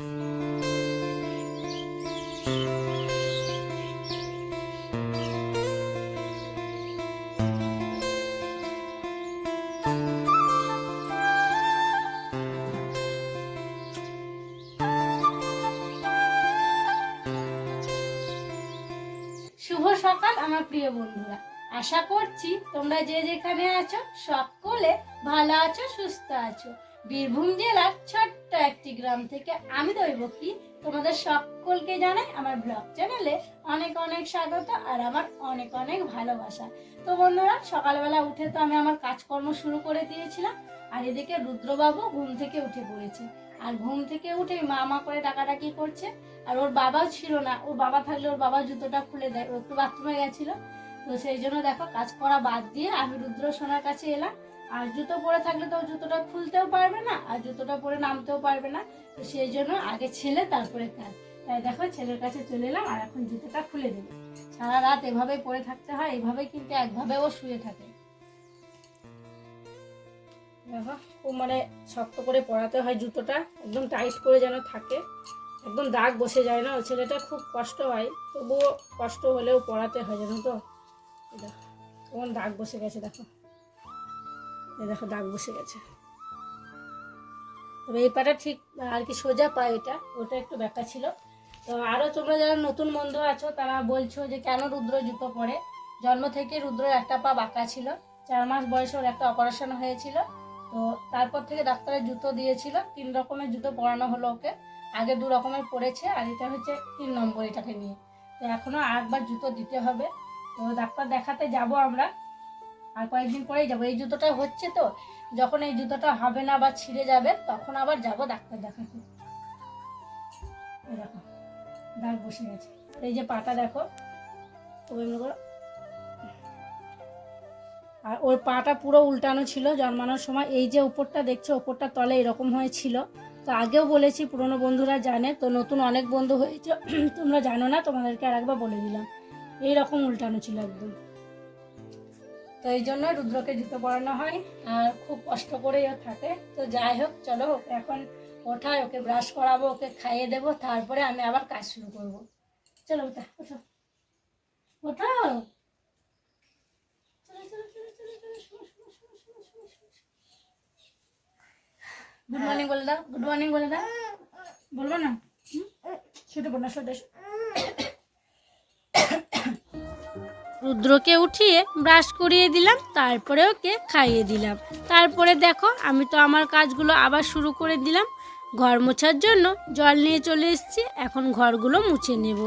শুভ সকাল, আমার প্রিয় বন্ধুরা। আশা করছি তোমরা যে যেখানে আছো, সকলে ভালো আছো, সুস্থ আছো। বীরভূম জেলার ছোট্ট একটি গ্রাম থেকে আমি দৈবকী তোমাদের সকলকে জানাই আমার ব্লগ চ্যানেলে অনেক অনেক স্বাগত আর আমার অনেক অনেক ভালোবাসা। তো বন্ধুরা, সকালবেলা উঠে তো আমি আমার কাজকর্ম শুরু করে দিয়েছিলাম, আর এদিকে রুদ্রবাবু ঘুম থেকে উঠে পড়েছে। আর ঘুম থেকে উঠে মা মা করে ডাকাডাকি করছে, আর ওর বাবাও ছিল না। ওর বাবা থাকলে ওর বাবা জুতোটা খুলে দেয়, ও একটু বাথরুমে গেছিল। তো সেই জন্য দেখো, কাজ করা বাদ দিয়ে আমি রুদ্র সোনার কাছে এলাম। আর জুতো পরে থাকলে তো জুতোটা খুলতেও পারবে না, আর জুতোটা পরে নামতেও পারবে না। তো সেই জন্য আগে ছেলে, তারপরে কাজ তাই দেখো, ছেলের কাছে চলে এলাম, আর এখন জুতোটা খুলে দেবো। সারা রাত এভাবেই পরে থাকতে হয় এভাবেই কিন্তু একভাবে ও শুয়ে থাকে। দেখো, খুব মানে শক্ত করে পরাতে হয় জুতোটা, একদম টাইট করে যেন থাকে। একদম দাগ বসে যায় না, ছেলেটা খুব কষ্ট হয়, তবুও কষ্ট হলেও পড়াতে হয় জানো তো? দেখো, কেমন দাগ বসে গেছে, দেখো। দেখো দাগ বসে গেছে। তবে এই পাটা ঠিক আর কি সোজা পা এটা, ওটা একটু ব্যাকা ছিল। তো আরও তোমরা যারা নতুন বন্ধু আছো, তারা বলছো যে কেন রুদ্র জুতো পরে? জন্ম থেকে রুদ্র একটা পা বাঁকা ছিল, চার মাস বয়সে ওর একটা অপারেশন হয়েছিল। তো তারপর থেকে ডাক্তারের জুতো দিয়েছিল, তিন রকমের জুতো পরানো হলো ওকে। আগে দু রকমের পড়েছে আর এটা হচ্ছে তিন নম্বর এটাকে নিয়ে। তো এখনও আরেকবার জুতো দিতে হবে। তো ডাক্তার দেখাতে যাব আমরা। আর কয়েকদিন পরেই যাব। এই জুতোটা হচ্ছে তো, যখন এই জুতোটা হবে না বা ছিঁড়ে যাবে, তখন আবার যাব ডাক্তার দেখাতে। দেখো, দাগ বসে গেছে। এই যে পাটা দেখো আর ওর পাটা পুরো উল্টানো ছিল জন্মানোর সময়। এই যে উপরটা দেখছ, উপরটা তলে এরকম হয়েছিল। তো আগেও বলেছি, পুরনো বন্ধুরা জানে। তো নতুন অনেক বন্ধু হয়েছে, তোমরা জানো না, তোমাদেরকে আর একবার বলে দিলাম। এই রকম উল্টানো ছিল একদম। তো এই জন্য রুদ্রকে জুতো পরানো হয় আর খুব কষ্ট করেই ও থাকে। তো যাই হোক চলো ওকে এখন ওঠায় ওকে ব্রাশ করাবো ওকে খাইয়ে দেবো তারপরে আমি আবার কাজ শুরু করব। চলো ওটা ওঠো। ওঠো। গুড মর্নিং বলে দাও গুড মর্নিং বলে দাও। বলব না? হুম? শুতে পড়ো রুদ্রকে উঠিয়ে ব্রাশ করিয়ে দিলাম, তারপরে ওকে খাইয়ে দিলাম। তারপরে দেখো, আমি তো আমার কাজগুলো আবার শুরু করে দিলাম। ঘর মোছার জন্য জল নিয়ে চলে এসেছি, এখন ঘরগুলো মুছে নেব।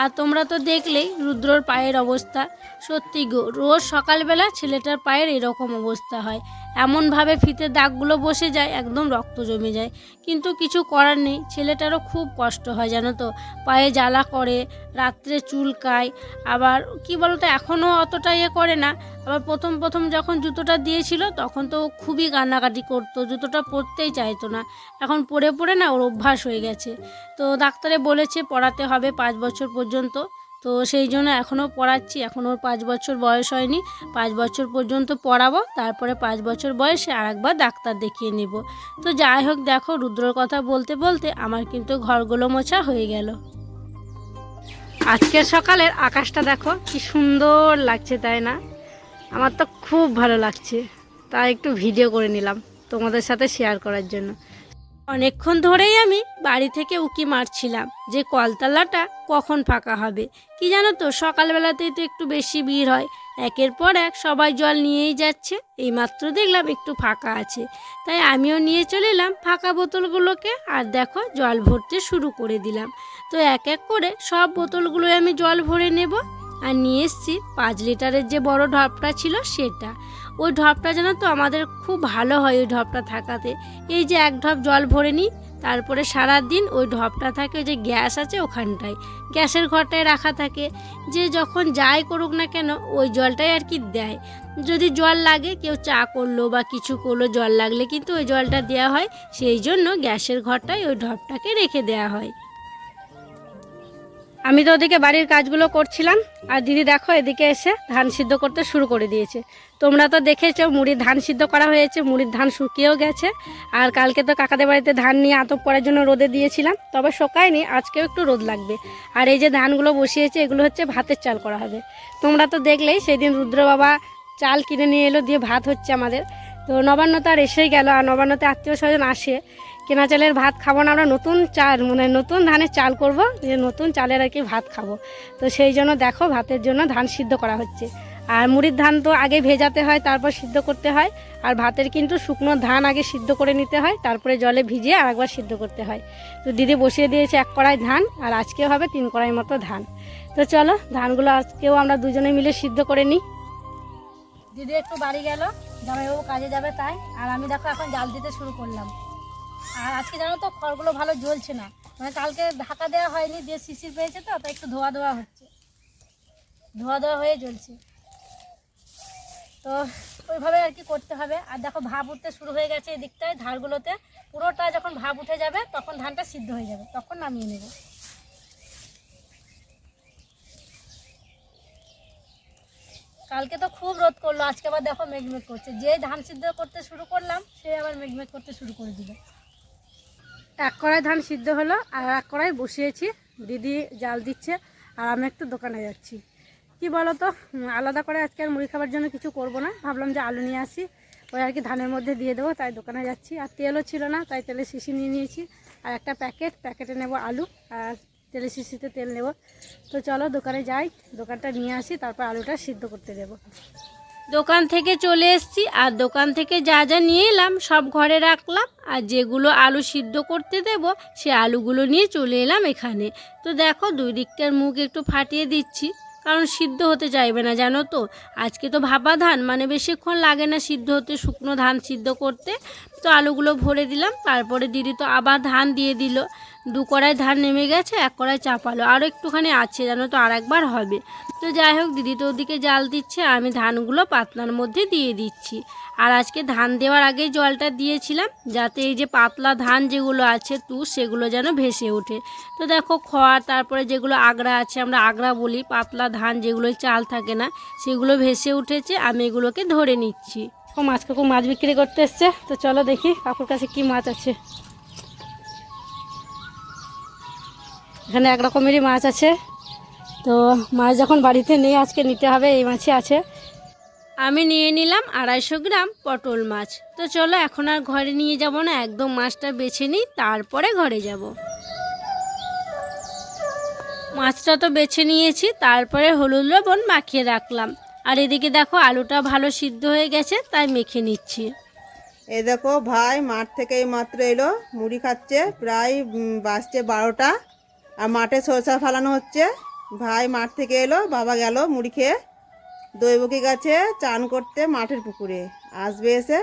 আর তোমরা তো দেখলেই রুদ্রর পায়ের অবস্থা। সত্যি গো, রোজ সকালবেলা ছেলেটার পায়ের এরকম অবস্থা হয়। এমনভাবে ফিতে দাগগুলো বসে যায়, একদম রক্ত জমে যায়। কিন্তু কিছু করার নেই, ছেলেটারও খুব কষ্ট হয়, জানো তো। পায়ে জ্বালা করে, রাত্রে চুলকায় আবার কি বলতো, এখনও অতটা ইয়ে করে না। আবার প্রথম প্রথম যখন জুতোটা দিয়েছিল, তখন তো খুবই কান্নাকাটি করতো, জুতোটা পরতেই চাইতো না। এখন পরে পরে না, ওর অভ্যাস হয়ে গেছে। তো ডাক্তারে বলেছে, পড়াতে হবে পাঁচ বছর পর্যন্ত। তো সেই জন্য এখনও পড়াচ্ছি। এখন ওর পাঁচ বছর বয়স হয়নি। পাঁচ বছর পর্যন্ত পড়াবো। তারপরে পাঁচ বছর বয়সে আরেকবার ডাক্তার দেখিয়ে নেব। তো যাই হোক, দেখো রুদ্রর কথা বলতে বলতে আমার কিন্তু ঘরগুলো মোছা হয়ে গেল। আজকের সকালের আকাশটা দেখো কি সুন্দর লাগছে, তাই না? আমার তো খুব ভালো লাগছে। তাই একটু ভিডিও করে নিলাম তোমাদের সাথে শেয়ার করার জন্য। অনেকক্ষণ ধরেই আমি বাড়ি থেকে উকি মারছিলাম যে কলতলাটা কখন ফাঁকা হবে। কি জানো তো, সকালবেলাতেই তো একটু বেশি ভিড় হয়। একের পর এক সবাই জল নিয়েই যাচ্ছে, এইমাত্র দেখলাম একটু ফাঁকা আছে। তাই আমিও নিয়ে চলে এলাম ফাঁকা বোতলগুলোকে আর দেখো জল ভরতে শুরু করে দিলাম। তো এক এক করে সব বোতলগুলো আমি জল ভরে নেব। আর নিয়ে এসেছি পাঁচ লিটারের যে বড় ঢপটা ছিল সেটা। ওই ঢপটা যেন তো আমাদের খুব ভালো হয় ওই ঢপটা থাকাতে। এই যে এক ঢপ জল ভরে নিই, তারপরে সারা দিন ওই ঢপটা থাকে, ওই যে গ্যাস আছে ওখানটায়, গ্যাসের ঘরটায় রাখা থাকে। যে যখন যাই করুক না কেন, ওই জলটাই আর কি দেয়। যদি জল লাগে, কেউ চা করল বা কিছু করল, জল লাগলে কিন্তু ওই জলটা দেওয়া হয়। সেই জন্য গ্যাসের ঘরটায় ওই ঢপটাকে রেখে দেওয়া হয়। আমি তো ওদিকে বাড়ির কাজগুলো করছিলাম, আর দিদি দেখো এদিকে এসে ধান সিদ্ধ করতে শুরু করে দিয়েছে। তোমরা তো দেখেছ, মুড়ির ধান সিদ্ধ করা হয়েছে, মুড়ির ধান শুকিয়েও গেছে। আর কালকে তো কাকাদের বাড়িতে ধান নিয়ে আতপ করার জন্য রোদে দিয়েছিলাম, তবে শোকায়নি, আজকেও একটু রোদ লাগবে। আর এই যে ধানগুলো বসিয়েছে, এগুলো হচ্ছে ভাতের চাল করা হবে। তোমরা তো দেখলেই সেদিন রুদ্র বাবা চাল কিনে নিয়ে এলো, দিয়ে ভাত হচ্ছে আমাদের। তো নবান্ন তো আর এসেই গেল, আর নবান্নতে আত্মীয় স্বজন আসে। কেনা চালের ভাত খাব না, আমরা নতুন চাল মানে নতুন ধানের চাল করব, যে নতুন চালের আর কি ভাত খাব। তো সেই জন্য দেখো, ভাতের জন্য ধান সিদ্ধ করা হচ্ছে। আর মুড়ির ধান তো আগে ভেজাতে হয়, তারপর সিদ্ধ করতে হয়। আর ভাতের কিন্তু শুকনো ধান আগে সিদ্ধ করে নিতে হয়, তারপরে জলে ভিজিয়ে আর একবার সিদ্ধ করতে হয়। তো দিদি বসিয়ে দিয়েছে এক কড়াই ধান, আর আজকে হবে তিন কড়াই মতো ধান। তো চলো, ধানগুলো আজকেও আমরা দুজনে মিলে সিদ্ধ করে নিই। দিদি একটু বাড়ি গেল, জামাইবাবু কাজে যাবে তাই। আর আমি দেখো এখন জাল দিতে শুরু করলাম। আর আজকে জানো তো খড়গুলো ভালো জ্বলছে না। মানে কালকে ঢাকা দেওয়া হয়নি, দিয়ে শিশির পেয়েছে তো, তাই একটু ধোয়া ধোয়া হচ্ছে। ধোয়া ধোয়া হয়ে জ্বলছে। তো ওইভাবে আর কি করতে হবে। আর দেখো ভাব উঠতে শুরু হয়ে গেছে এই দিকটায় ধারগুলোতে। পুরোটা যখন ভাব উঠে যাবে, তখন ধানটা সিদ্ধ হয়ে যাবে। তখন নামিয়ে নেব। কালকে তো খুব রোদ করল, আজকে আবার দেখো মেঘমেঘ করছে। যে ধান সিদ্ধ করতে শুরু করলাম, সে আবার মেঘমেঘ করতে শুরু করে দিল। এক কড়াই ধান সিদ্ধ হলো, আর এক কড়াই বসিয়েছি। দিদি জাল দিচ্ছে, আর আমি একটু দোকানে যাচ্ছি। কি বলো তো আলাদা করে আজকে আর মুড়ি খাবার জন্য কিছু করব না। ভাবলাম যে আলু নিয়ে আসি, ওই আর কি ধানের মধ্যে দিয়ে দেবো, তাই দোকানে যাচ্ছি। আর তেলও ছিল না, তাই তেলের শিশি নিয়ে নিয়েছি। আর একটা প্যাকেট, প্যাকেটে নেব আলু, আর তেলের শিশিতে তেল নেব। তো চলো দোকানে যাই, দোকানটা নিয়ে আসি, তারপর আলুটা সিদ্ধ করতে দেবো। দোকান থেকে চলে এসেছি আর দোকান থেকে যা যা নিয়ে এলাম সব ঘরে রাখলাম আর যেগুলো আলু সিদ্ধ করতে দেব সে আলুগুলো নিয়ে চলে এলাম এখানে। তো দেখো দুই দিকটার মুখ একটু ফাটিয়ে দিচ্ছি, কারণ সিদ্ধ হতে চাইবে না, জানো তো? আজকে তো ভাপা ধান মানে বেশিক্ষণ লাগে না সিদ্ধ হতে, শুকনো ধান সিদ্ধ করতে। তো আলুগুলো ভরে দিলাম, তারপরে দিদি তো আবার ধান দিয়ে দিল। দু কড়াই ধান নেমে গেছে, এক কড়াই চাপালো। আরও একটুখানি আছে, জানো তো আর একবার হবে। তো যাই হোক, দিদি তো ওদিকে জাল দিচ্ছে, আমি ধানগুলো পাতলার মধ্যে দিয়ে দিচ্ছি। আর আজকে ধান দেওয়ার আগেই জলটা দিয়েছিলাম, যাতে এই যে পাতলা ধান যেগুলো আছে তু সেগুলো যেন ভেসে ওঠে। তো দেখো খড় তারপরে যেগুলো আগড়া আছে, আমরা আগড়া বলি, পাতলা ধান যেগুলো চাল থাকে না, সেগুলো ভেসে উঠেছে, আমি এগুলোকে ধরে নিচ্ছি। ও মাছ কাকু মাছ বিক্রি করতে এসছে, তো চলো দেখি কাকুর কাছে কি মাছ আছে। এখানে এক রকমেরই মাছ আছে। তো মাছ যখন বাড়িতে নেই, আজকে নিতে হবে, এই মাছই আছে। আমি নিয়ে নিলাম আড়াইশো গ্রাম পটল মাছ। তো চলো, এখন আর ঘরে নিয়ে যাব না, একদম মাছটা বেছে নিই, তারপরে ঘরে যাব। মাছটা তো বেছে নিয়েছি, তারপরে হলুদ লবণ মাখিয়ে রাখলাম। আর এদিকে দেখো, আলুটা ভালো সিদ্ধ হয়ে গেছে, তাই মেখে নিচ্ছি। এ দেখো, ভাই মাঠ থেকে মাত্র এলো, মুড়ি খাচ্ছে, প্রায় বাজছে বারোটা। আর মাঠে সরষা ফালানো হচ্ছে। ভাই মাঠ থেকে এলো বাবা গেল মুড়ি খেয়ে। দৈবকী গাছে চান করতে মাঠের পুকুরে। আসবে এসে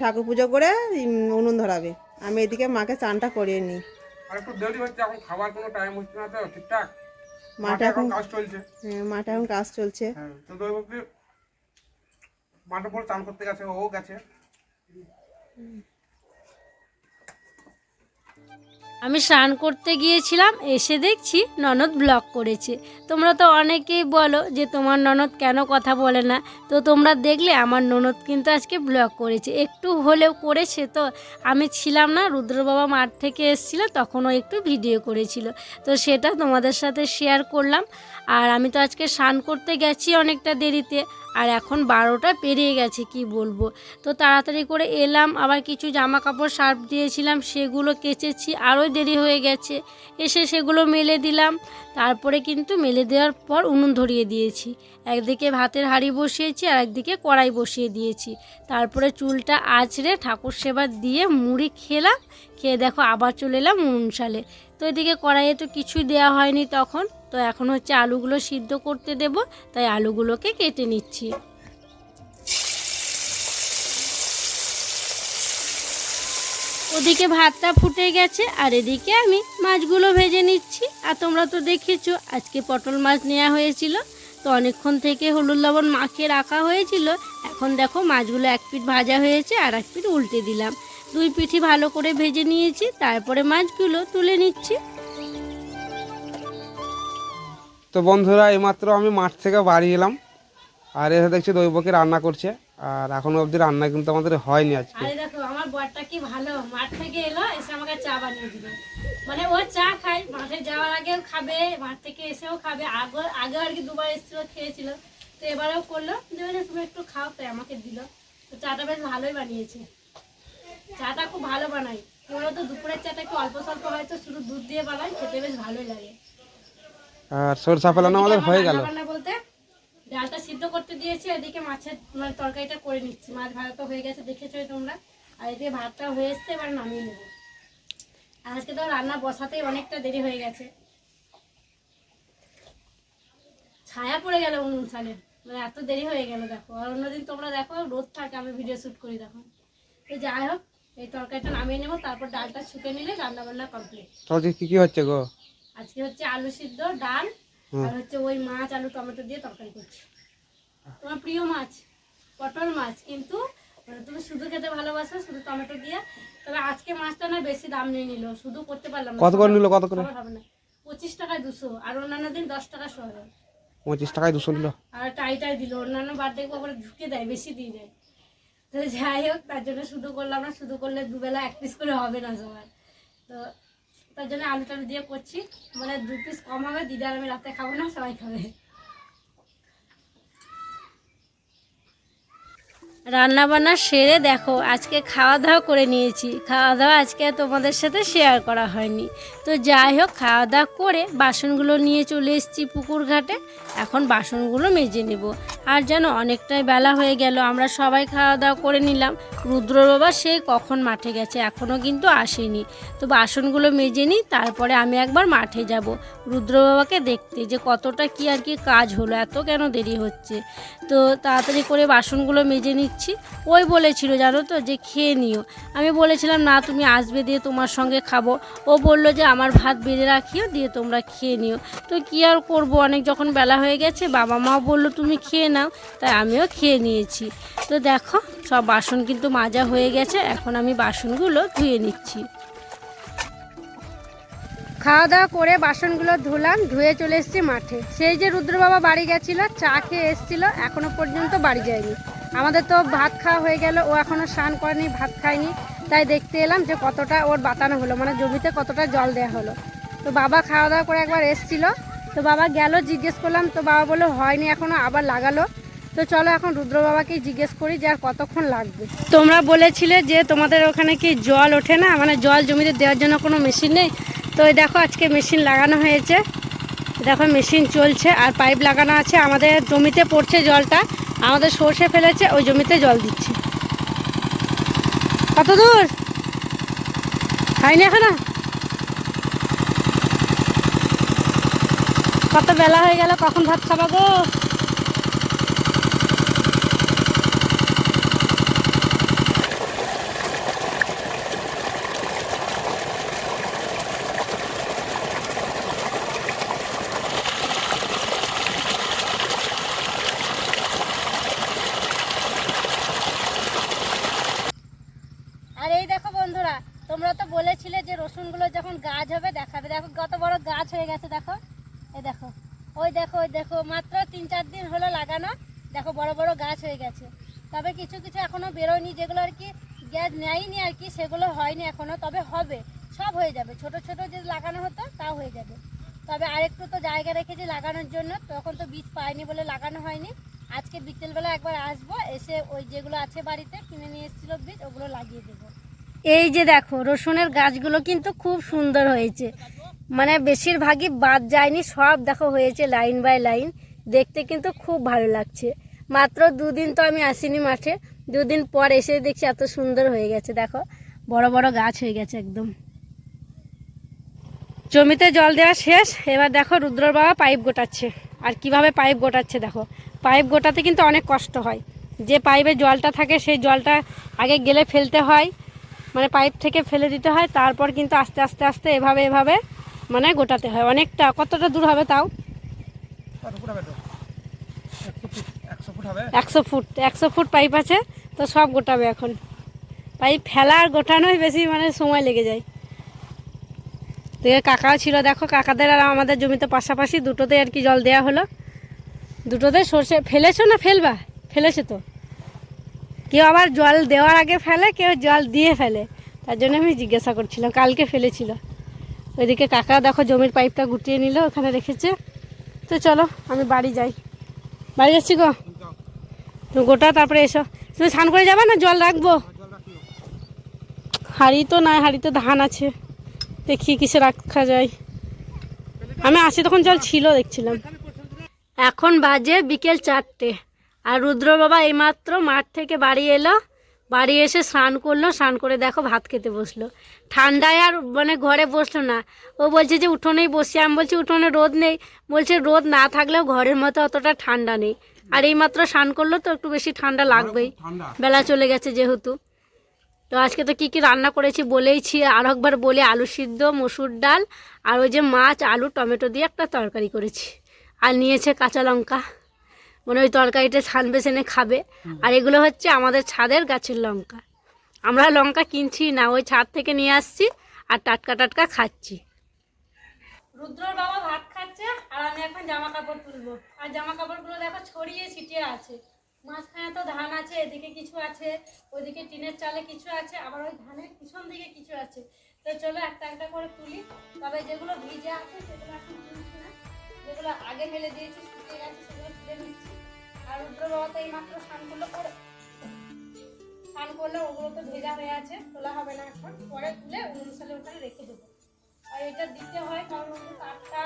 ঠাকুর পুজো করে উনুন ধরাবে। আমি এদিকে মাকে চানটা করিয়ে নিই। আর একটু দেরি হচ্ছে এখন খাবার কোনো টাইম হচ্ছে না তো ঠিকঠাক? মাঠে এখন কাজ চলছে। হ্যাঁ, মাঠে এখন কাজ চলছে। তো দৈবকী মাঠে পরে চান করতে গেছে ও গেছে। আমি স্নান করতে গিয়েছিলাম, এসে দেখছি ননদ ব্লক করেছে। তোমরা তো অনেকেই বলো যে তোমার ননদ কেন কথা বলে না? তো তোমরা দেখলে আমার ননদ কিন্তু আজকে ব্লক করেছে। একটু হলেও করেছে তো। আমি ছিলাম না রুদ্র বাবা মাঠ থেকে এসেছিল, তখনও একটু ভিডিও করেছিল। তো সেটা তোমাদের সাথে শেয়ার করলাম। আর আমি তো আজকে স্নান করতে গেছি অনেকটা দেরিতে। আর এখন বারোটা পেরিয়ে গেছে, কি বলব? তো তাড়াতাড়ি করে এলাম, আবার কিছু জামা কাপড় সার্ফ দিয়েছিলাম, সেগুলো কেচেছি, আরও দেরি হয়ে গেছে। এসে সেগুলো মেলে দিলাম। তারপরে কিন্তু মেলে দেওয়ার পর উনুন ধরিয়ে দিয়েছি। একদিকে ভাতের হাঁড়ি বসিয়েছি আর একদিকে কড়াই বসিয়ে দিয়েছি। তারপরে চুলটা আঁচড়ে ঠাকুর সেবা দিয়ে মুড়ি খেলাম, খেয়ে দেখো আবার চলে এলাম উনুন সালে তো এদিকে কড়াইয়ে তো কিছুই দেওয়া হয়নি তখন, তো এখন হচ্ছে আলুগুলো সিদ্ধ করতে দেব, তাই আলুগুলোকে কেটে নিচ্ছি। ওদিকে ভাতটা ফুটে গেছে আর এদিকে আমি মাছগুলো ভেজে নিচ্ছি। আর তোমরা তো দেখেছ, আজকে পটল মাছ নেওয়া হয়েছিল। তো অনেকক্ষণ থেকে হলুদ লবণ মাখিয়ে রাখা হয়েছিল। এখন দেখো মাছগুলো এক পিঠ ভাজা হয়েছে আর এক পিঠ উল্টে দিলাম। দুই পিঠি ভালো করে ভেজে নিয়েছি, তারপরে মাছগুলো তুলে নিচ্ছি। তো বন্ধুরা, এইমাত্র আমি মাঠ থেকে বাড়ি এলাম। আর এসে দেখছি দৈবকে রান্না করছে। আর এখনও অবধি রান্না কিন্তু আমাদের হয়নি আজকে। আরে দেখো আমার বরটা কি ভালো। মাঠ থেকে এলো এসে আমাকে চা বানিয়ে দিল। মানে ও চা খায় মাঠে যাওয়ার আগেও খাবে মাঠ থেকে এসেও খাবে। আগে আগে আর কি দুবার এসেছিল খেয়েছিল। তো এবারেও করল যে তুমি একটু খাও। তাই আমাকে দিল। তো চাটা বেশ ভালোই বানিয়েছে। চাটা খুব ভালো বানাই কি বলতো দুপুরের চাটা একটু অল্প স্বল্প হয়তো শুধু দুধ দিয়ে বানাই খেতে বেশ ভালোই লাগে। আর সরষা ফেলানো আমাদের হয়ে গেল। বলতে? ডালটা সিদ্ধ করতে দিয়েছি এদিকে মাছের মানে তরকারিটা করে নিচ্ছি। মাছ ভাজা তো হয়ে গেছে দেখেছ তোমরা? আর এদিকে ভাতটা হয়ে এসছে এবার নামিয়ে নেব। আজকে তো রান্না বসাতেই অনেকটা দেরি হয়ে গেছে। ছায়া পড়ে গেল উনুন সালে মানে এত দেরি হয়ে গেল দেখো। আর অন্যদিন তোমরা দেখো রোদ থাকে আমি ভিডিও শ্যুট করি দেখো। তো যাই হোক এই তরকারিটা নামিয়ে নেব তারপর ডালটা শুকে নিলে রান্না বান্না কমপ্লিট কি কি হচ্ছে গো? আজকে হচ্ছে আলু সিদ্ধ ডাল। আর হচ্ছে ওই মাছ আলু টমেটো দিয়ে তরকারি করছি। তোমার প্রিয় মাছ পটল মাছ কিন্তু মানে তুমি শুধু খেতে ভালোবাসো শুধু টমেটো দিয়ে তবে আজকে মাছটা না বেশি দাম নিয়ে নিল শুধু করতে পারলাম কত করে নিল কত করে? হবে না। পঁচিশ টাকায় দুশো আর অন্যান্য দিন দশ টাকা শহরে। পঁচিশ টাকায় দুশো নিল? আর টাই টাই দিল অন্যান্য বার্থডে আবার ঢুকে দেয় বেশি দিয়ে দেয়। তো যাই হোক তার জন্য শুধু করলাম না শুধু করলে দুবেলা এক পিস করে হবে না সবার। তো তার জন্য আলু টালু দিয়ে করছি। মানে দু পিস কম হবে দিদার আমি রাতে খাব না, সবাই খাবে। রান্না বান্না সেরে দেখো, আজকে খাওয়া দাওয়া করে নিয়েছি। খাওয়া দাওয়া আজকে তোমাদের সাথে শেয়ার করা হয়নি। তো যাই হোক খাওয়া দাওয়া করে বাসনগুলো নিয়ে চলে এসেছি পুকুর ঘাটে। এখন বাসনগুলো মেজে নেব। আর যেন অনেকটাই বেলা হয়ে গেল, আমরা সবাই খাওয়া দাওয়া করে নিলাম। রুদ্র বাবা সেই কখন মাঠে গেছে এখনও কিন্তু আসেনি। তো বাসনগুলো মেজে নিই, তারপরে আমি একবার মাঠে যাব। রুদ্র বাবাকে দেখতে যে কতটা কি আর কি কাজ হলো, এত কেন দেরি হচ্ছে? তো তাড়াতাড়ি করে বাসনগুলো মেজে নিচ্ছি ওই বলেছিল, জানো তো, যে খেয়ে নিও। আমি বলেছিলাম, না, তুমি আসবে, দিয়ে তোমার সঙ্গে খাব। ও বলল যে, আমার ভাত বেঁধে রাখিও, দিয়ে তোমরা খেয়ে নিও। তো কী আর করব? অনেক যখন বেলা হয়ে গেছে, বাবা মাও বলল, তুমি খেয়ে নাও। তাই আমিও খেয়ে নিয়েছি। তো দেখো, সব বাসন কিন্তু মাজা হয়ে গেছে, এখন আমি বাসনগুলো ধুয়ে নিচ্ছি। খাওয়া দাওয়া করে বাসনগুলো ধুলাম, ধুয়ে চলে এসেছি মাঠে। সেই যে রুদ্র বাবা বাড়ি গেছিল, চা খেয়ে এসেছিল, এখনও পর্যন্ত বাড়ি যায়নি। আমাদের তো ভাত খাওয়া হয়ে গেল, ও এখনও স্নান করেনি, ভাত খায়নি। তাই দেখতে এলাম যে কতটা ওর বাতানো হলো মানে জমিতে কতটা জল দেওয়া হলো। তো বাবা খাওয়া দাওয়া করে একবার এসেছিল, তো বাবা গেল, জিজ্ঞেস করলাম, তো বাবা বলল, হয়নি, এখনও আবার লাগালো। তো চলো এখন রুদ্র বাবাকেই জিজ্ঞেস করি যে আর কতক্ষণ লাগবে। তোমরা বলেছিলে যে তোমাদের ওখানে কি জল ওঠে না মানে জল জমিতে দেওয়ার জন্য কোনো মেশিন নেই। তো এই দেখো, আজকে মেশিন লাগানো হয়েছে। দেখো, মেশিন চলছে, আর পাইপ লাগানো আছে। আমাদের জমিতে পড়ছে জলটা। আমাদের সর্ষে ফেলেছে, ওই জমিতে জল দিচ্ছে। কত দূর? হয়নি এখনও? কত বেলা হয়ে গেল, কখন ভাত খাবা গো আর এই দেখো বন্ধুরা তোমরা তো বলেছিলে যে রসুনগুলো যখন গাছ হবে দেখাবে দেখো কত বড় গাছ হয়ে গেছে দেখো এই দেখো ওই দেখো ওই দেখো মাত্র তিন চার দিন হলো লাগানো দেখো বড় বড় গাছ হয়ে গেছে তবে কিছু কিছু এখনও বেরোয়নি, যেগুলো আর কি গ্যাস নেয়নি আর কি, সেগুলো হয়নি এখনও, তবে হবে, সব হয়ে যাবে। ছোট ছোট যে লাগানো হতো তাও হয়ে যাবে। তবে আরেকটু তো জায়গা রেখেছি লাগানোর জন্য, তখন তো বীজ পাইনি বলে লাগানো হয়নি। আজকে বিকেলবেলা একবার আসব, এসে ওই যেগুলো আছে বাড়িতে কিনে নিয়ে এসেছিল বীজ, ওগুলো লাগিয়ে দেবো। এই যে দেখো, রসুনের গাছগুলো কিন্তু খুব সুন্দর হয়েছে। মানে বেশিরভাগই বাদ যায়নি, সব দেখো হয়েছে লাইন বাই লাইন। দেখতে কিন্তু খুব ভালো লাগছে। মাত্র দুদিন তো আমি আসিনি মাঠে। দুদিন পর এসে দেখছি এত সুন্দর হয়ে গেছে, দেখো। বড় বড় গাছ হয়ে গেছে একদম। জমিতে জল দেওয়া শেষ। এবার দেখো রুদ্রর বাবা পাইপ গোটাচ্ছে। আর কীভাবে পাইপ গোটাচ্ছে দেখো। পাইপ গোটাতে কিন্তু অনেক কষ্ট হয়। যে পাইপে জলটা থাকে, সেই জলটা আগে গেলে ফেলতে হয়। মানে পাইপ থেকে ফেলে দিতে হয়। তারপর কিন্তু আস্তে আস্তে আস্তে এভাবে এভাবে মানে গোটাতে হয়। অনেকটা, কতটা দূর হবে তাও? একশো ফুট একশো ফুট পাইপ আছে, তো সব গোটাবে এখন। পাইপ ফেলা আর গোটানোই বেশি মানে সময় লেগে যায়। দেখে কাকাও ছিল, দেখো কাকাদের আর আমাদের জমিতে পাশাপাশি দুটোতে আর কি জল দেওয়া হলো। দুটোতে সর্ষে, ফেলেছো না ফেলবা? ফেলেছো তো। কেউ আবার জল দেওয়ার আগে ফেলে, কেউ জল দিয়ে ফেলে। তার জন্য আমি জিজ্ঞাসা করছিলাম, কালকে ফেলেছিল। ওইদিকে কাকা দেখো জমির পাইপটা গুটিয়ে নিল, ওখানে রেখেছে। তো চলো, আমি বাড়ি যাই। বাড়ি যাচ্ছি গো? গোটা তারপরে এসো। তুমি স্নান করে যাবে না? জল রাখব। হাড়ি তো নাই, হাড়িতে ধান আছে। দেখি কিসে রাখা যায়। আমি আসি তখন জল ছিল, দেখছিলাম। এখন বাজে বিকেল চারটে। আর রুদ্র বাবা এইমাত্র মাঠ থেকে বাড়ি এলো। বাড়ি এসে স্নান করল, স্নান করে দেখো ভাত খেতে বসল। ঠান্ডায় আর মানে ঘরে বসল না। ও বলছে যে উঠোনেই বসি। আমি বলছি উঠোনে রোদ নেই। বলছে রোদ না থাকলেও ঘরের মতো অতটা ঠান্ডা নেই। আর এইমাত্র স্নান করল তো একটু বেশি ঠান্ডা লাগবেই। বেলা চলে গেছে যেহেতু। তো আজকে তো কী কী রান্না করেছি বলেইছি। আর একবার বলে আলু সিদ্ধ মসুর ডাল আর ওই যে মাছ আলু টমেটো দিয়ে একটা তরকারি করেছি। আর নিয়েছে কাঁচা লঙ্কা। মানে ওই তরকারিটা ছানবে সেনে খাবে। আর এগুলো হচ্ছে আমাদের ছাদের গাছের লঙ্কা। আমরা লঙ্কা কিনছি না, ওই ছাদ থেকে নিয়ে আসছি আর টাটকা টাটকা খাচ্ছি। রুদ্রর বাবা ভাত খাচ্ছে আর আমি এখন জামা কাপড় তুলবো। আর জামা কাপড়গুলো দেখো ছড়িয়ে ছিটিয়ে আছে। মাঝখানে তো ধান আছে, এদিকে কিছু আছে ওইদিকে টিনের চালে কিছু আছে, আবার ওই ধানের পিছন দিকে কিছু আছে। তো চলো একটা একটা করে তুলি। তবে যেগুলো ভিজে আছে, সেগুলো এখন তুলছি না। যেগুলো আগে ফেলে দিয়েছি, শুকিয়ে গেছে, সেগুলো তুলে নিচ্ছি। আর রুদ্র বাবা তো এই মাত্র করে স্নান করলে ওগুলো তো ভেজা হয়ে আছে, তোলা হবে না এখন। পরে তুলে অনুসারে ওখানে রেখে দেবো। আর এটা দিতে হয় কারণ তারটা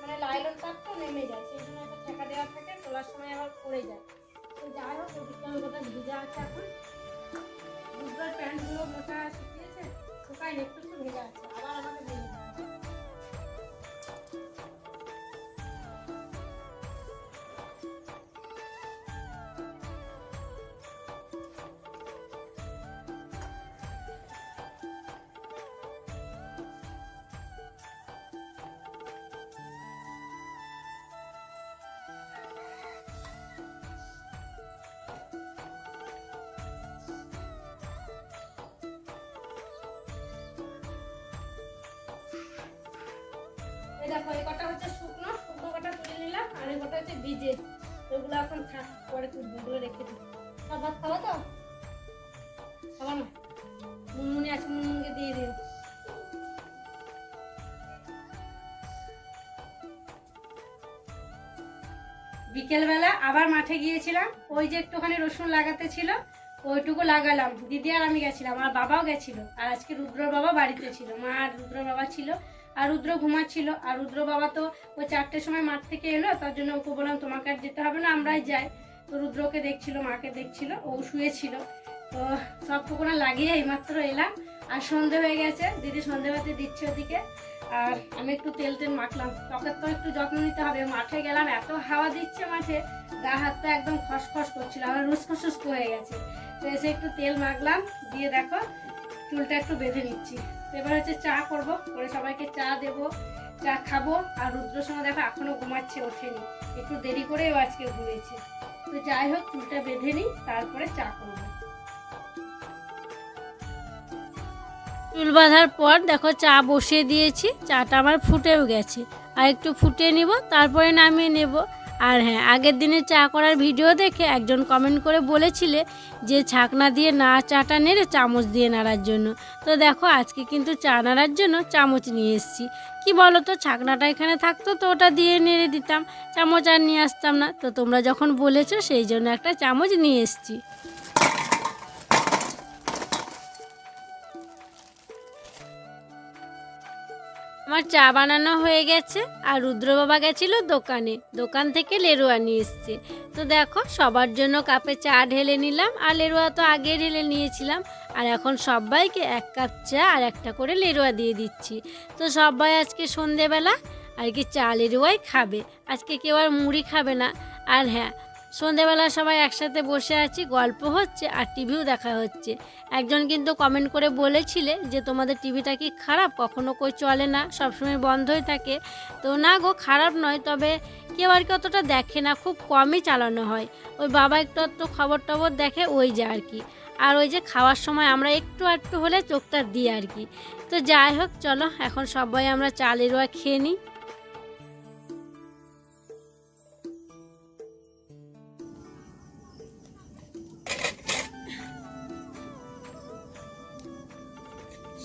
মানে লাইলন তারটা নেমে যায়, সেই জন্য একটা ঠেকা দেওয়া থাকে, তোলার সময় আবার পড়ে যায়। তো যাই হোক ওদিকটা ওটা ভেজা আছে এখন। দুটোর প্যান্টগুলো মোটা শুকিয়েছে শুকায় একটু একটু ভেজা আছে। আবার দেখো, এই কটা হচ্ছে শুকনো শুকনো কটা তুলে নিলাম, আর এই কটা হচ্ছে ভিজে। ওগুলো এখন থাক, পরে তুলবো রেখে সব ভাত খাব তো? খাব না? মুনমুনি আছে, মুনমুনিকে দিয়ে দিও বিকেলবেলা আবার মাঠে গিয়েছিলাম, ওই যে একটুখানি রসুন লাগাতে ছিল, ওইটুকু লাগালাম। দিদি আর আমি গেছিলাম, আর বাবাও গেছিল, আর আজকে রুদ্র বাবা বাড়িতে ছিল। মা আর রুদ্র বাবা ছিল আর রুদ্র ঘুমাচ্ছিল। আর রুদ্র বাবা তো ওই চারটের সময় মাঠ থেকে এলো, তার জন্য ওকে বললাম, তোমাকে আর যেতে হবে না, আমরাই যাই। তো রুদ্রকে দেখছিল, মাকে দেখছিল, ও শুয়েছিল। তো সব টুকুনা লাগিয়ে এইমাত্র এলাম। আর সন্ধে হয়ে গেছে, দিদি সন্ধে বাতি দিচ্ছে ওদিকে। আর আমি একটু তেল টেল মাখলাম। ত্বকের তো একটু যত্ন নিতে হবে। মাঠে গেলাম, এত হাওয়া দিচ্ছে মাঠে, গা হাতটা একদম খসখস করছিল আমার রুস্কো শুস্কো হয়ে গেছে। তো এসে একটু তেল মাখলাম, দিয়ে দেখো চুলটা একটু বেঁধে নিচ্ছি। এবার হচ্ছে চা করব, করে সবাইকে চা দেব, চা খাব। আর রুদ্র সময় দেখো এখনও ঘুমাচ্ছে, ওঠেনি। একটু দেরি করেও আজকে ঘুরেছে তো যাই হোক, চুলটা বেঁধে নিই, তারপরে চা করব। চুল বাঁধার পর দেখো চা বসিয়ে দিয়েছি, চাটা আমার ফুটেও গেছে। আর একটু ফুটিয়ে নিব, তারপরে নামিয়ে নেব। আর হ্যাঁ আগের দিনে চা করার ভিডিও দেখে একজন কমেন্ট করে বলেছিলে যে ছাকনা দিয়ে না চাটা নেড়ে চামচ দিয়ে নাড়ার জন্য। তো দেখো, আজকে কিন্তু চা নাড়ার জন্য চামচ নিয়ে এসেছি। কি বলো তো, ছাকনাটা এখানে থাকতো তো ওটা দিয়ে নেড়ে দিতাম, চামচ আর নিয়ে আসতাম না। তো তোমরা যখন বলেছ সেই জন্য একটা চামচ নিয়ে এসেছি। আমার চা বানানো হয়ে গেছে আর রুদ্র বাবা গেছিল দোকানে। দোকান থেকে লেরুয়া নিয়ে এসছে। তো দেখো, সবার জন্য কাপে চা ঢেলে নিলাম আর লেরুয়া তো আগে ঢেলে নিয়েছিলাম। আর এখন সবাইকে এক কাপ চা আর একটা করে লেরুয়া দিয়ে দিচ্ছি। তো সবাই আজকে সন্ধেবেলা আর কি চা লেরুয়াই খাবে। আজকে কেউ আর মুড়ি খাবে না। আর হ্যাঁ সন্ধেবেলা সবাই একসাথে বসে আছি, গল্প হচ্ছে আর টিভিও দেখা হচ্ছে। একজন কিন্তু কমেন্ট করে বলেছিলে যে, তোমাদের টিভিটা কি খারাপ? কখনো কই চলে না? সবসময় বন্ধই থাকে। তো না গো, খারাপ নয়, তবে কেউ আর কি অতটা দেখে না, খুব কমই চালানো হয়। ওই বাবা একটু একটু খবর টবর দেখে, ওই যা আর কি। আর ওই যে খাওয়ার সময় আমরা একটু একটু হলে চোখটা দিই আর কি। তো যাই হোক, চলো, এখন সবাই আমরা চালের খেয়ে নিই।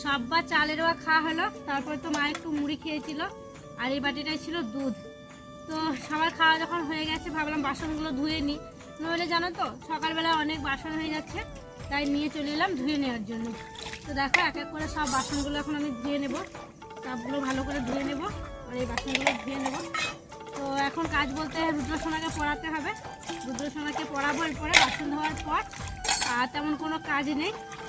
সববার চালের রোয়া খাওয়া হলো, তারপরে তো মা একটু মুড়ি খেয়েছিল, আর এই বাটিটাই ছিল দুধ। তো সবার খাওয়া যখন হয়ে গেছে, ভাবলাম বাসনগুলো ধুয়ে নিই নইলে জানো তো, সকালবেলা অনেক বাসন হয়ে যাচ্ছে, তাই নিয়ে চলে এলাম ধুয়ে নেওয়ার জন্য। তো দেখো, এক এক করে সব বাসনগুলো এখন আমি ধুয়ে নেব। সবগুলো ভালো করে ধুয়ে নেব, আর এই বাসনগুলো ধুয়ে নেব। তো এখন কাজ বলতে রুদ্রসোনাকে পড়াতে হবে। রুদ্রসোনাকে পড়াবো এরপরে, বাসন ধোয়ার পর, আর তেমন কোনো কাজ নেই।